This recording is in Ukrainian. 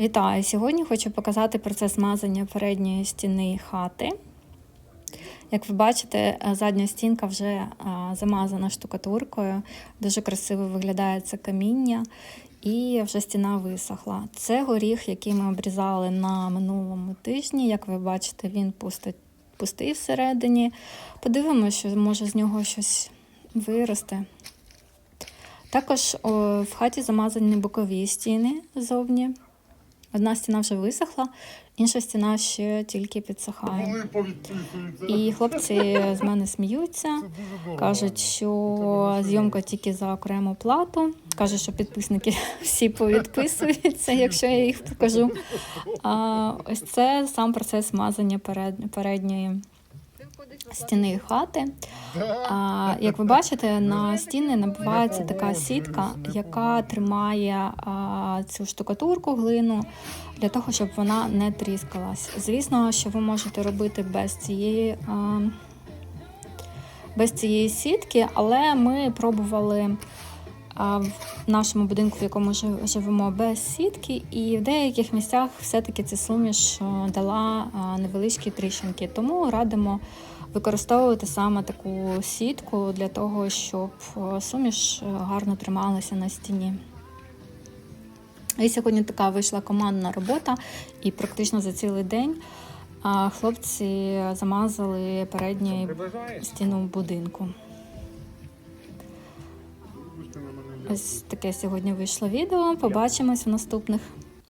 Вітаю! Сьогодні хочу показати процес мазання передньої стіни хати. Як ви бачите, задня стінка вже е, замазана штукатуркою, дуже красиво виглядає це каміння, і вже стіна висохла. Це горіх, який ми обрізали на минулому тижні. Як ви бачите, він пустий, всередині. Подивимося, що може з нього щось виросте. Також в хаті замазані бокові стіни зовні. Одна стіна вже висохла, інша стіна ще тільки підсихає. І хлопці з мене сміються, кажуть, що зйомка тільки за окрему плату. Кажуть, що підписники всі повідписуються, якщо я їх покажу. А ось це сам процес мазання перед, передньої стіни хати. А, як ви бачите, на стіни набивається така сітка, яка тримає а, цю штукатурку глину для того, щоб вона не тріскалась. Звісно, що ви можете робити без цієї. А, без цієї сітки, але ми пробували а, в нашому будинку, в якому жив- живемо, без сітки, і в деяких місцях все-таки ця суміш дала невеличкі тріщинки. Тому радимо використовувати саме таку сітку для того, щоб суміш гарно трималася на стіні. І сьогодні така вийшла командна робота, і практично за цілий день хлопці замазали передню стіну будинку. Ось таке сьогодні вийшло відео. Побачимось в наступних.